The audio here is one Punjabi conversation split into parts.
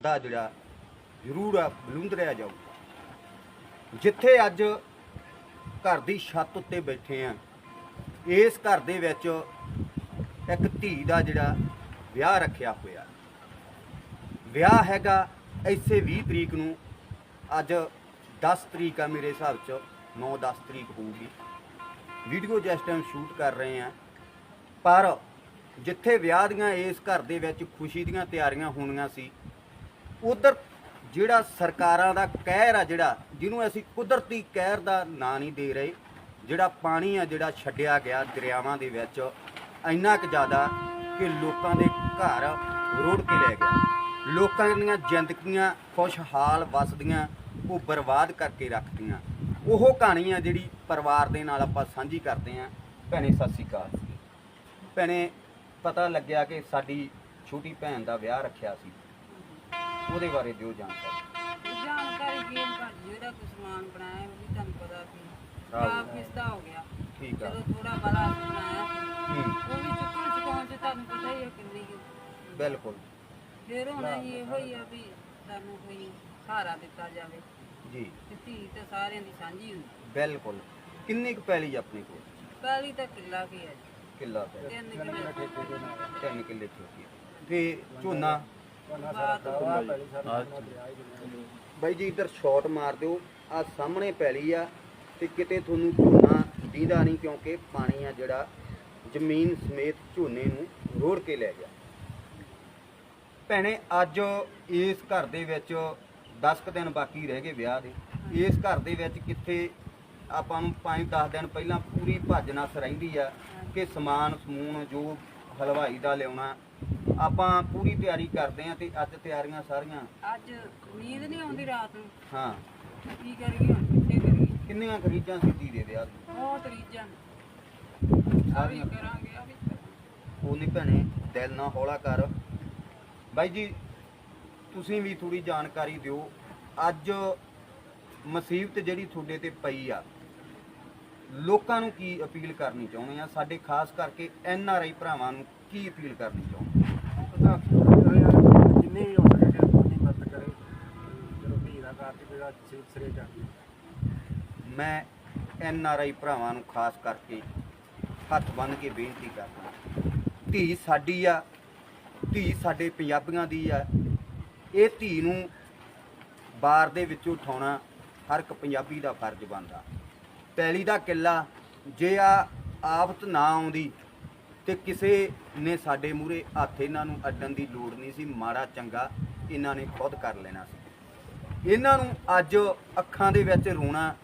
ਦਾ ਜਿਹੜਾ ਜ਼ਰੂਰ ਆ ਬਲੁੰਦਰਿਆ ਜਾਊਗਾ। ਜਿੱਥੇ ਅੱਜ ਘਰ ਦੀ ਛੱਤ ਉੱਤੇ ਬੈਠੇ ਆ, ਇਸ ਘਰ ਦੇ ਵਿੱਚ ਇੱਕ ਧੀ ਦਾ ਜਿਹੜਾ ਵਿਆਹ ਰੱਖਿਆ ਹੋਇਆ। ਵਿਆਹ ਹੈਗਾ ਇਸੇ 20 ਤਰੀਕ ਨੂੰ, ਅੱਜ 10 ਤਰੀਕ ਆ ਮੇਰੇ ਹਿਸਾਬ ਚ 9-10 ਤਰੀਕ ਹੋਊਗੀ। ਵੀਡੀਓ ਜਿਸ ਟਾਈਮ ਸ਼ੂਟ ਕਰ ਰਹੇ ਆ, ਪਰ ਜਿੱਥੇ ਵਿਆਹ ਦੀਆਂ ਇਸ ਘਰ ਦੇ ਵਿੱਚ ਖੁਸ਼ੀ ਦੀਆਂ ਤਿਆਰੀਆਂ ਹੋਣੀਆਂ ਸੀ ਉਧਰ ਜਿਹੜਾ ਸਰਕਾਰਾਂ ਦਾ ਕਹਿਰ ਆ ਜਿਹੜਾ, ਜਿਹਨੂੰ ਅਸੀਂ ਕੁਦਰਤੀ ਕਹਿਰ ਦਾ ਨਾਂ ਨਹੀਂ ਦੇ ਰਹੇ, ਜਿਹੜਾ ਪਾਣੀ ਆ ਜਿਹੜਾ ਛੱਡਿਆ ਗਿਆ ਦਰਿਆਵਾਂ ਦੇ ਵਿੱਚ, ਇੰਨਾ ਕੁ ਜ਼ਿਆਦਾ ਕਿ ਲੋਕਾਂ ਦੇ ਘਰ ਰੋੜ ਕੇ ਲੈ ਗਿਆ। ਲੋਕਾਂ ਦੀਆਂ ਜ਼ਿੰਦਗੀਆਂ ਖੁਸ਼ਹਾਲ ਵਸਦੀਆਂ, ਉਹ ਬਰਬਾਦ ਕਰਕੇ ਰੱਖਦੀਆਂ ਉਹ ਕਹਾਣੀ ਆ ਜਿਹੜੀ ਪਰਿਵਾਰ ਦੇ ਨਾਲ ਆਪਾਂ ਸਾਂਝੀ ਕਰਦੇ ਆਂ ਭੈਣੇ, ਸਤਿ ਸ਼੍ਰੀ ਅਕਾਲ। ਭੈਣੇ, ਪਤਾ ਲੱਗਿਆ ਕਿ ਸਾਡੀ ਛੋਟੀ ਭੈਣ ਦਾ ਵਿਆਹ ਰੱਖਿਆ ਸੀ। ਉਹਦੇ ਬਾਰੇ ਦਿਓ ਜਾਣਕਾਰੀ। ਜਾਣਕਾਰੀ ਗੇਮ ਕਰ ਜਿਹੜਾ ਕੁਝ ਸਮਾਨ ਬਣਾਇਆ ਉਹ ਵੀ ਤੁਹਾਨੂੰ ਪਤਾ ਸੀ ਆਹੋ। ਖਰਾਬ ਕਿਸਦਾ ਹੋ ਗਿਆ। ਠੀਕ ਆ। ਚਲੋ ਥੋੜਾ ਬੜਾ ਬਣਾਇਆ। ਹੂੰ। ਉਹ ਵੀ ਚੁੱਕਣ ਚੁਕਾਉਣ ਚ ਤੁਹਾਨੂੰ ਪਤਾ ਹੀ ਹੈ ਕਿੰਨੀ ਕੁ। ਬਿਲਕੁਲ। ਫਿਰ ਹੁਣ ਅਸੀਂ ਇਹੋ ਹੀ ਆ ਵੀ ਸਾਨੂੰ ਕੋਈ ਸਹਾਰਾ ਦਿੱਤਾ ਜਾਵੇ। ਜੀ। ਤੇ ਧੀ ਤੇ ਸਾਰਿਆਂ ਦੀ ਸਾਂਝੀ ਹੁੰਦੀ ਬਿਲਕੁਲ। ਕਿੰਨੀ ਕੁ ਪੈਲੀ ਆਪਣੇ ਕੋਲ? ਪਹਿਲੀ ਤਾਂ ਕਿੱਲਾ ਕੀ ਹੈ ਜੀ। ਕਿੱਲਾ ਪੈ ਤਿੰਨ ਕਿੱਲੇ। ਤੇ ਝੋਨਾ? ਬਾਈ ਜੀ, ਇੱਧਰ ਸ਼ਾਟ ਮਾਰ ਦਿਓ। ਆ ਸਾਹਮਣੇ ਪੈਲੀ ਆ ਤੇ ਕਿਤੇ ਤੁਹਾਨੂੰ ਝੋਨਾ ਦੀਦਾ ਨਹੀਂ ਕਿਉਂਕਿ ਪਾਣੀ ਆ ਜਿਹੜਾ ਜ਼ਮੀਨ ਸਮੇਤ ਝੋਨੇ ਨੂੰ ਰੋੜ ਕੇ ਲੈ ਗਿਆ। ਭੈਣੇ, ਅੱਜ ਇਸ ਘਰ ਦੇ ਵਿੱਚ 10 ਕੁ ਦਿਨ ਬਾਕੀ ਰਹਿ ਗਏ ਵਿਆਹ ਦੇ। ਇਸ ਘਰ ਦੇ ਵਿੱਚ ਕਿੱਥੇ ਆਪਾਂ ਨੂੰ 5-10 ਦਿਨ ਪਹਿਲਾਂ ਪੂਰੀ ਭੱਜ ਨਸ ਰਹਿੰਦੀ ਆ ਕਿ ਸਮਾਨ ਸਮੂਨ ਜੋ ਹਲਵਾਈ ਦਾ ਲਿਆਉਣਾ ਆਪਾਂ ਪੂਰੀ ਤਿਆਰੀ ਕਰਦੇ ਆ ਤੇ ਅੱਜ ਤਿਆਰੀਆਂ ਸਾਰੀਆਂ। ਅੱਜ ਨੀਂਦ ਨਹੀਂ ਆਉਂਦੀ ਰਾਤ ਨੂੰ। ਹਾਂ। ਕੀ ਕਰੀਏ ਹੁਣ? ਕਿੱਥੇ ਕਰੀਏ। ਕਿੰਨੀਆਂ ਖਰੀਦਾਂ ਸੀ ਧੀ ਦੇ ਵਿਆਹ ਦੀਆਂ ਬਹੁਤ ਰੀਜਾਂ ਆ ਵੀ ਕਰਾਂਗੇ ਆ ਵੀ। ਉਹ ਨਹੀਂ ਭੈਣੇ ਦਿਲ ਨਾ ਹੌਲਾ ਕਰ। ਬਾਈ ਜੀ ਤੁਸੀਂ ਵੀ ਥੋੜੀ ਜਾਣਕਾਰੀ ਦਿਓ। ਅੱਜ ਮੁਸੀਬਤ ਜਿਹੜੀ ਤੁਹਾਡੇ ਤੇ ਪਈ ਆ ਲੋਕਾਂ ਨੂੰ ਕੀ ਅਪੀਲ ਕਰਨੀ ਚਾਹੁੰਦੇ ਆ? ਸਾਡੇ ਖਾਸ ਕਰਕੇ ਐਨ ਆਰ ਆਈ ਭਰਾਵਾਂ ਨੂੰ ਕੀ ਅਪੀਲ ਕਰਨੀ ਚਾਹੁੰਦੇ ਜਿੰਨੇ ਵੀ ਹੋ ਸਕੇ ਕਿ ਆਪਣੀ ਮਦਦ ਕਰੇ। ਜਦੋਂ ਧੀ ਦਾ ਘਰ ਤੇ ਜਿਹੜਾ ਸਿਰ ਸਿਰੇ ਚੜ੍ਹਦੀ ਮੈਂ ਐਨ ਆਰ ਆਈ ਭਰਾਵਾਂ ਨੂੰ ਖਾਸ ਕਰਕੇ ਹੱਥ ਬੰਨ੍ਹ ਕੇ ਬੇਨਤੀ ਕਰਦਾ ਧੀ ਸਾਡੀ ਆ, ਧੀ ਸਾਡੇ ਪੰਜਾਬੀਆਂ ਦੀ ਆ। ਇਹ ਧੀ ਨੂੰ ਬਾਰ ਦੇ ਵਿੱਚੋਂ ਉਠਾਉਣਾ ਹਰ ਇੱਕ ਪੰਜਾਬੀ ਦਾ ਫਰਜ਼ ਬਣਦਾ। ਪੈਲੀ ਦਾ ਕਿੱਲਾ ਜੇ ਆ ਆਫਤ ਨਾ ਆਉਂਦੀ ਤੇ ਕਿਸੇ ਨੇ ਸਾਡੇ ਮੂਹਰੇ ਹੱਥ ਇਹਨਾਂ ਨੂੰ ਅੱਡਣ ਦੀ ਲੋੜ ਨਹੀਂ ਸੀ, ਮਾੜਾ ਚੰਗਾ ਇਹਨਾਂ ਨੇ ਖੁਦ ਕਰ ਲੈਣਾ ਸੀ। ਇਹਨਾਂ ਨੂੰ ਅੱਜ ਅੱਖਾਂ ਦੇ ਵਿੱਚ ਰੋਣਾ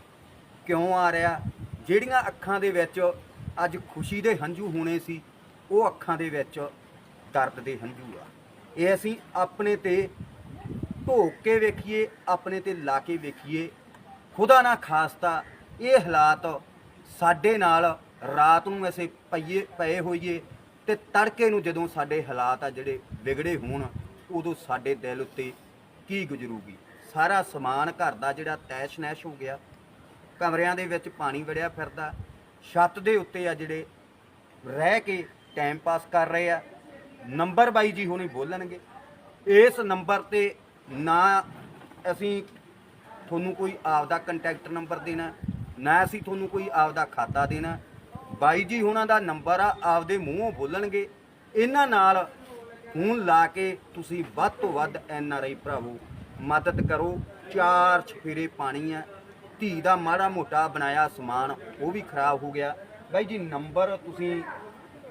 ਕਿਉਂ ਆ ਰਿਹਾ? ਜਿਹੜੀਆਂ ਅੱਖਾਂ ਦੇ ਵਿੱਚ ਅੱਜ ਖੁਸ਼ੀ ਦੇ ਹੰਝੂ ਹੋਣੇ ਸੀ, ਉਹ ਅੱਖਾਂ ਦੇ ਵਿੱਚ ਦਰਦ ਦੇ ਹੰਝੂ ਆ। ਇਹ ਅਸੀਂ ਆਪਣੇ ਤੇ ਢੋਕ ਕੇ ਵੇਖੀਏ, ਆਪਣੇ ਤੇ ਲਾ ਕੇ ਵੇਖੀਏ। ਖੁਦਾ ਨਾ ਖਾਸਤਾ, ਇਹ ਹਾਲਾਤ ਸਾਡੇ ਨਾਲ ਰਾਤ ਨੂੰ ਐਸੇ ਪਈਏ, ਪਏ ਹੋਈਏ ਤੇ ਤੜਕੇ ਨੂੰ ਜਦੋਂ ਸਾਡੇ ਹਾਲਾਤ ਆ ਜਿਹੜੇ ਵਿਗੜੇ ਹੋਣ, ਉਦੋਂ ਸਾਡੇ ਦਿਲ ਉੱਤੇ ਕੀ ਗੁਜ਼ਰੂਗੀ? ਸਾਰਾ ਸਮਾਨ ਘਰ ਦਾ ਜਿਹੜਾ ਤੈਸ਼ ਨੈਸ਼ ਹੋ ਗਿਆ। ਕਮਰਿਆਂ ਦੇ ਵਿੱਚ ਪਾਣੀ ਵੜਿਆ ਫਿਰਦਾ। ਛੱਤ ਦੇ ਉੱਤੇ ਆ ਜਿਹੜੇ ਰਹਿ ਕੇ ਟਾਈਮ ਪਾਸ ਕਰ ਰਹੇ ਆ। ਨੰਬਰ ਬਾਈ ਜੀ ਹੁਣੇ ਬੋਲਣਗੇ। ਇਸ ਨੰਬਰ ਤੇ ਨਾ ਅਸੀਂ ਤੁਹਾਨੂੰ ਕੋਈ ਆਪਦਾ ਕੰਟੈਕਟ ਨੰਬਰ ਦੇਣਾ, ਨਾ ਅਸੀਂ ਤੁਹਾਨੂੰ ਕੋਈ ਆਪਦਾ ਖਾਤਾ ਦੇਣਾ। ਬਾਈ ਜੀ ਹੁਣਾਂ ਦਾ ਨੰਬਰ ਆ ਆਪਦੇ ਮੂੰਹੋਂ ਬੋਲਣਗੇ। ਇਹਨਾਂ ਨਾਲ ਫੋਨ ਲਾ ਕੇ ਤੁਸੀਂ ਵੱਧ ਤੋਂ ਵੱਧ ਐਨ ਆਰ ਆਈ ਭਰਾਵੋ ਮਦਦ ਕਰੋ। ਚਾਰ ਛਫੇਰੇ ਪਾਣੀ ਆ। ਧੀ ਦਾ ਮਾੜਾ ਮੋਟਾ ਬਣਾਇਆ ਸਮਾਨ ਉਹ ਵੀ ਖਰਾਬ ਹੋ ਗਿਆ। ਬਾਈ ਜੀ ਨੰਬਰ ਤੁਸੀਂ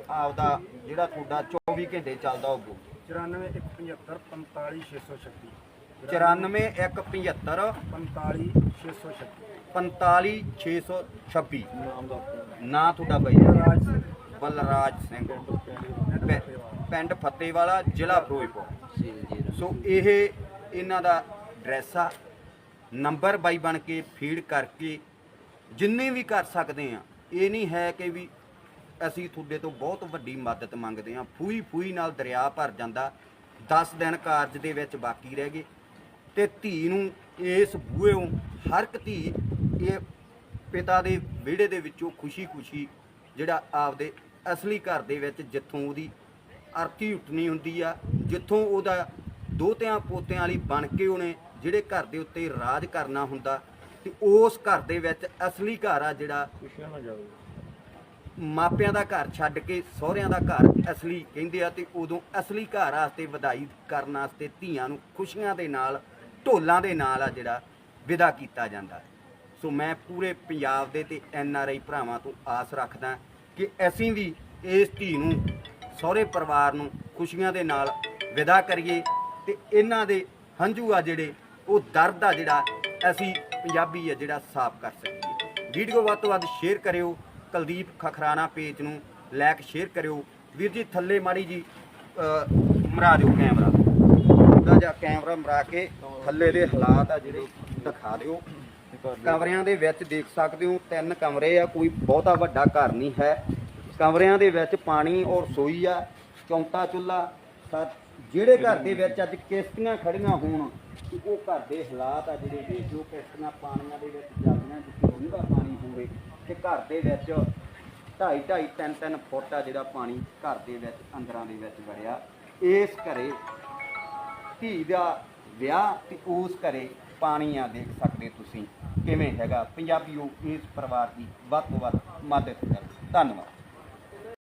ਆਪਦਾ ਜਿਹੜਾ ਤੁਹਾਡਾ 24 ਘੰਟੇ ਚੱਲਦਾ ਹੋਊ 94 175 45636 94175 45636 45626 ਨਾਮ ਦਾ ਨਾਂ ਤੁਹਾਡਾ ਬਾਈ। ਬਲਰਾਜ ਸਿੰਘ। ਪੈ- ਪਿੰਡ ਫਤੇਵਾਲਾ ਜ਼ਿਲ੍ਹਾ ਫਿਰੋਜ਼ਪੁਰ। ਸੋ ਇਹ ਇਹਨਾਂ ਦਾ ਡਰੈਸ ਆ। ਨੰਬਰ ਬਾਈ ਬਣ ਕੇ ਫੀਡ ਕਰਕੇ ਜਿੰਨੇ ਵੀ ਕਰ ਸਕਦੇ ਆ ਇਹ ਨਹੀਂ ਹੈ ਕਿ ਵੀ ਅਸੀਂ ਤੁਹਾਡੇ ਤੋਂ ਬਹੁਤ ਵੱਡੀ ਮਦਦ ਮੰਗਦੇ ਆ। ਫੂਈ ਫੂਈ ਨਾਲ ਦਰਿਆ ਭਰ ਜਾਂਦਾ। 10 ਦਿਨ ਕਾਰਜ ਦੇ ਵਿੱਚ ਬਾਕੀ ਰਹਿ ਗਏ। ਤੇ ਧੀ ਨੂੰ ਇਸ ਬੂਹੇੋਂ ਹਰ ਇੱਕ ਧੀ ਇਹ ਪਿਤਾ ਦੇ ਵਿਹੜੇ ਦੇ ਵਿੱਚੋਂ ਖੁਸ਼ੀ-ਖੁਸ਼ੀ ਜਿਹੜਾ ਆਪਦੇ ਅਸਲੀ ਘਰ ਦੇ ਵਿੱਚ ਜਿੱਥੋਂ ਉਹਦੀ ਅਰਥੀ ਉੱਠਣੀ ਹੁੰਦੀ ਆ ਜਿੱਥੋਂ ਉਹਦਾ ਦੋਤਿਆਂ ਪੋਤਿਆਂ ਵਾਲੀ ਬਣ ਕੇ ਉਹਨੇ ਜਿਹੜੇ ਘਰ ਦੇ ਉੱਤੇ ਰਾਜ ਕਰਨਾ ਹੁੰਦਾ ਤੇ ਉਸ ਘਰ ਦੇ ਵਿੱਚ ਅਸਲੀ ਘਰ ਆ ਜਿਹੜਾ ਮਾਪਿਆਂ ਦਾ ਘਰ ਛੱਡ ਕੇ ਸਹੁਰਿਆਂ ਦਾ ਘਰ ਅਸਲੀ ਕਹਿੰਦੇ ਆ ਤੇ ਉਦੋਂ ਅਸਲੀ ਘਰ ਵਾਸਤੇ ਵਧਾਈ ਕਰਨ ਵਾਸਤੇ ਧੀਆਂ ਨੂੰ ਖੁਸ਼ੀਆਂ ਦੇ ਨਾਲ ਢੋਲਾਂ ਦੇ ਨਾਲ ਆ ਜਿਹੜਾ ਵਿਦਾ ਕੀਤਾ ਜਾਂਦਾ। ਸੋ ਮੈਂ ਪੂਰੇ ਪੰਜਾਬ ਦੇ ਤੇ ਐਨ ਆਰ ਆਈ ਭਰਾਵਾਂ ਤੋਂ ਆਸ ਰੱਖਦਾ ਕਿ ਅਸੀਂ ਵੀ ਇਸ ਧੀ ਨੂੰ, ਸਹੁਰੇ ਪਰਿਵਾਰ ਨੂੰ ਖੁਸ਼ੀਆਂ ਦੇ ਨਾਲ ਵਿਦਾ ਕਰੀਏ ਤੇ ਇਹਨਾਂ ਦੇ ਹੰਝੂ ਆ ਜਿਹੜੇ, ਉਹ ਦਰਦ ਆ ਜਿਹੜਾ ਅਸੀਂ ਪੰਜਾਬੀ ਆ ਜਿਹੜਾ ਸਾਫ਼ ਕਰ ਸਕੀਏ। ਵੀਡੀਓ ਵੱਧ ਤੋਂ ਵੱਧ ਸ਼ੇਅਰ ਕਰਿਓ, ਕੁਲਦੀਪ ਖਖਰਾਣਾ ਪੇਜ ਨੂੰ ਲਾਇਕ ਸ਼ੇਅਰ ਕਰਿਓ। ਵੀਰ ਜੀ, ਥੱਲੇ ਮਾੜੀ ਜੀ ਮਰਾ ਦਿਓ ਕੈਮਰਾ ਥੋੜਾ ਜਿਹਾ ਕੈਮਰਾ ਮਰਾ ਕੇ ਥੱਲੇ ਦੇ ਹਾਲਾਤ ਆ ਜਿਹੜੇ ਦਿਖਾ ਦਿਓ। ਕਮਰਿਆਂ ਦੇ ਵਿੱਚ ਦੇਖ ਸਕਦੇ ਹੋ, ਤਿੰਨ ਕਮਰੇ ਆ, ਕੋਈ ਬਹੁਤਾ ਵੱਡਾ ਘਰ ਨਹੀਂ ਹੈ। ਕਮਰਿਆਂ ਦੇ ਵਿੱਚ ਪਾਣੀ ਔਰ ਰਸੋਈ ਆ ਚੌਂਤਾ ਚੁੱਲਾ ਜਿਹੜੇ ਘਰ ਦੇ ਵਿੱਚ ਅੱਜ ਕਿਸ਼ਤੀਆਂ ਖੜੀਆਂ ਹੋਣ, ਤੇ ਉਹ ਘਰ ਦੇ ਹਾਲਾਤ ਆ ਜਿਹੜੇ ਕਿ ਜੋ ਕਿਸ਼ਤੀਆਂ ਪਾਣੀਆਂ ਦੇ ਵਿੱਚ ਚੱਲਦੀਆਂ ਜਿੱਥੇ ਡੂੰਘਾ ਪਾਣੀ ਹੋਵੇ, ਤੇ ਘਰ ਦੇ ਵਿੱਚ ਢਾਈ ਢਾਈ ਤਿੰਨ ਤਿੰਨ ਫੁੱਟ ਆ ਜਿਹੜਾ ਪਾਣੀ ਘਰ ਦੇ ਵਿੱਚ, ਅੰਦਰਾਂ ਦੇ ਵਿੱਚ ਵੜਿਆ। ਇਸ ਘਰੇ ਧੀ ਦਾ ਵਿਆਹ ਤੇ ਉਸ ਘਰੇ ਪਾਣੀ ਆ ਦੇਖ ਸਕਦੇ ਤੁਸੀਂ ਕਿਵੇਂ ਹੈਗਾ ਪੰਜਾਬੀਓ ਇਸ ਪਰਿਵਾਰ ਦੀ ਵੱਧ ਤੋਂ ਵੱਧ ਮਦਦ ਕਰੋ ਧੰਨਵਾਦ।